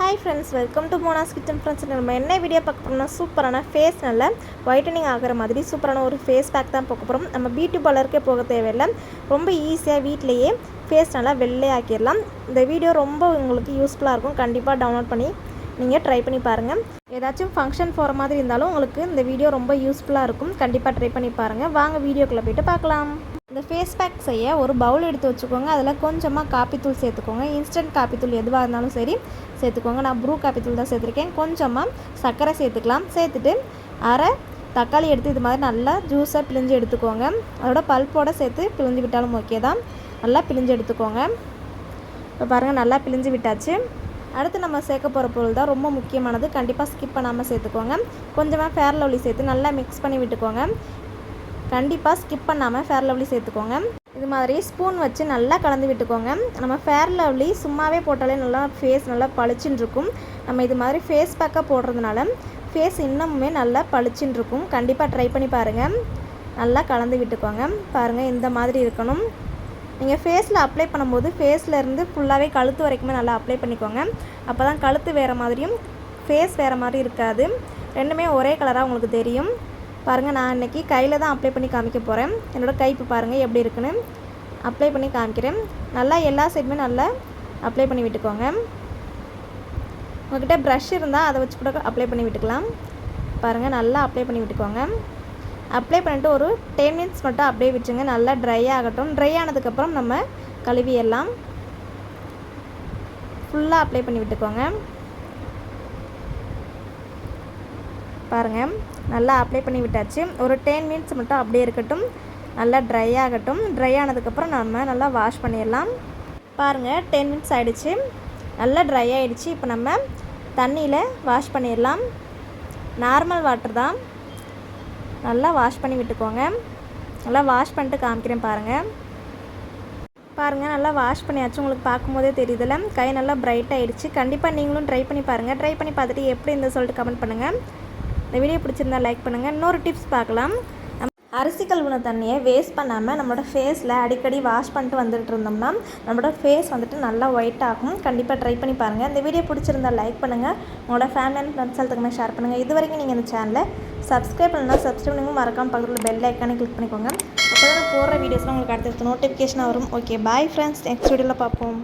Hi friends welcome to Mona's kitchen friends நம்ம என்ன video பார்க்க போகிறோம்னா சூப்பரான ஃபேஸ் நல்ல ஒயிட்டனிங் ஆகிற மாதிரி சூப்பரான ஒரு ஃபேஸ் பேக் தான் பார்க்க போகிறோம் நம்ம பியூட்டி பார்லருக்கே போக தேவையில்லை. ரொம்ப ஈஸியாக வீட்டிலேயே ஃபேஸ் நல்லா வெள்ளையாக்கிடலாம் இந்த வீடியோ ரொம்ப உங்களுக்கு யூஸ்ஃபுல்லாக இருக்கும். கண்டிப்பாக டவுன்லோட் பண்ணி நீங்கள் ட்ரை பண்ணி பாருங்கள் ஏதாச்சும் ஃபங்க்ஷன் போகிற மாதிரி இருந்தாலும் உங்களுக்கு இந்த வீடியோ ரொம்ப யூஸ்ஃபுல்லாக இருக்கும். கண்டிப்பாக ட்ரை பண்ணி பாருங்கள் வாங்க வீடியோக்குள்ளே போய்ட்டு பார்க்கலாம். இந்த ஃபேஸ் பேக் செய்ய ஒரு பவுல் எடுத்து வச்சுக்கோங்க. அதில் கொஞ்சமாக காப்பித்தூள் சேர்த்துக்கோங்க. இன்ஸ்டன்ட் காப்பித்தூள் எதுவாக இருந்தாலும் சரி சேர்த்துக்கோங்க. நான் ப்ரூ காப்பித்தூள் தான் சேர்த்துருக்கேன். கொஞ்சமாக சர்க்கரை சேர்த்துக்கலாம். சேர்த்துட்டு அரை தக்காளி எடுத்து இது மாதிரி நல்லா ஜூஸாக பிழிஞ்சு எடுத்துக்கோங்க. அதோட பல்ப்போடு சேர்த்து பிழிஞ்சு விட்டாலும் ஓகே தான். நல்லா பிழிஞ்சு எடுத்துக்கோங்க. இப்போ பாருங்கள் நல்லா பிழிஞ்சு விட்டாச்சு. அடுத்து நம்ம சேர்க்க போகிற பொருள் தான் ரொம்ப முக்கியமானது. கண்டிப்பாக ஸ்கிப் பண்ணாமல் சேர்த்துக்கோங்க. கொஞ்சமாக ஃபேர் லவ்லி சேர்த்து நல்லா மிக்ஸ் பண்ணி விட்டுக்கோங்க. கண்டிப்பாக ஸ்கிப் பண்ணாமல் ஃபேர் லவ்லி சேர்த்துக்கோங்க. இது மாதிரி ஸ்பூன் வச்சு நல்லா கலந்து விட்டுக்கோங்க. நம்ம ஃபேர் லவ்லி சும்மாவே போட்டாலே நல்லா ஃபேஸ் நல்லா பளிச்சுன்னு இருக்கும் நம்ம இது மாதிரி ஃபேஸ் பேக்காக போடுறதுனால ஃபேஸ் இன்னமுமே நல்லா பளிச்சுன்னு இருக்கும் கண்டிப்பாக ட்ரை பண்ணி பாருங்கள் நல்லா கலந்து விட்டுக்கோங்க. பாருங்கள் இந்த மாதிரி இருக்கணும். நீங்கள் ஃபேஸில் அப்ளை பண்ணும்போது ஃபேஸ்லேருந்து ஃபுல்லாகவே கழுத்து வரைக்குமே நல்லா அப்ளை பண்ணிக்கோங்க. அப்போ தான் கழுத்து வேறு மாதிரியும் ஃபேஸ் வேறு மாதிரி இருக்காது. ரெண்டுமே ஒரே கலராக உங்களுக்கு தெரியும். பாருங்கள் நான் இன்றைக்கி கையில் தான் அப்ளை பண்ணி காமிக்க போகிறேன் என்னோடய கை இப்போ பாருங்கள் எப்படி இருக்குன்னு. அப்ளை பண்ணி காமிக்கிறேன். நல்லா எல்லா சைடுமே நல்லா அப்ளை பண்ணி விட்டுக்கோங்க. உங்கள்கிட்ட ப்ரஷ் இருந்தால் அதை வச்சு கூட அப்ளை பண்ணி விட்டுக்கலாம். பாருங்கள் நல்லா அப்ளை பண்ணி விட்டுக்கோங்க. அப்ளை பண்ணிவிட்டு ஒரு டென் மினிட்ஸ் மட்டும் அப்படியே விட்டுருங்க. நல்லா ட்ரை ஆகட்டும். ட்ரை ஆனதுக்கப்புறம் நம்ம கழுவி எல்லாம் ஃபுல்லாக அப்ளை பண்ணி விட்டுக்கோங்க. பாருங்கள் நல்லா அப்ளை பண்ணி விட்டாச்சு. ஒரு டென் மினிட்ஸ் மட்டும் அப்படியே இருக்கட்டும். நல்லா ட்ரை ஆகட்டும். ட்ரை ஆனதுக்கப்புறம் நம்ம நல்லா வாஷ் பண்ணிடலாம். பாருங்கள் டென் மினிட்ஸ் ஆகிடுச்சு நல்லா ட்ரை ஆகிடுச்சு இப்போ நம்ம தண்ணியில் வாஷ் பண்ணிடலாம். நார்மல் வாட்டர் தான். நல்லா வாஷ் பண்ணி விட்டுக்கோங்க. நல்லா வாஷ் பண்ணிட்டு காமிக்கிறேன் பாருங்கள் பாருங்கள் நல்லா வாஷ் பண்ணியாச்சு. உங்களுக்கு பார்க்கும்போதே தெரியுதுல கை நல்லா பிரைட் ஆகிடுச்சு கண்டிப்பாக நீங்களும் ட்ரை பண்ணி பாருங்கள் ட்ரை பண்ணி பார்த்துட்டு எப்படி இந்த சொல்லிட்டு கமெண்ட் பண்ணுங்கள் இந்த வீடியோ பிடிச்சிருந்தா லைக் பண்ணுங்கள் இன்னொரு டிப்ஸ் பார்க்கலாம். அரிசி கழுவுன தண்ணியை வேஸ்ட் பண்ணாமல் நம்மளோட ஃபேஸில் அடிக்கடி வாஷ் பண்ணிட்டு வந்துட்டு இருந்தோம்னா நம்மளோட ஃபேஸ் வந்துட்டு நல்லா ஒயிட் ஆகும். கண்டிப்பாக ட்ரை பண்ணி பாருங்கள் இந்த வீடியோ பிடிச்சிருந்தா லைக் பண்ணுங்கள் உங்களோட ஃபேமிலி அண்ட் ஃப்ரெண்ட்ஸ் எல்லாத்துக்குமே ஷேர் பண்ணுங்கள் இது வரைக்கும் நீங்கள் இந்த சேனலை சப்ஸ்கிரைப் பண்ணலாம் சப்ஸ்கிரைப் பண்ணுங்க மறக்காமல் பக்கத்தில் பெல் ஐக்கானே கிளிக் பண்ணிக்கோங்க. அப்போ தான் போடுற வீடியோஸ்லாம் உங்களுக்கு அடுத்தடுத்து நோட்டிஃபிகேஷனாக வரும். ஓகே பாய் ஃப்ரெண்ட்ஸ் நெக்ஸ்ட் வீடியோவில் பார்ப்போம்.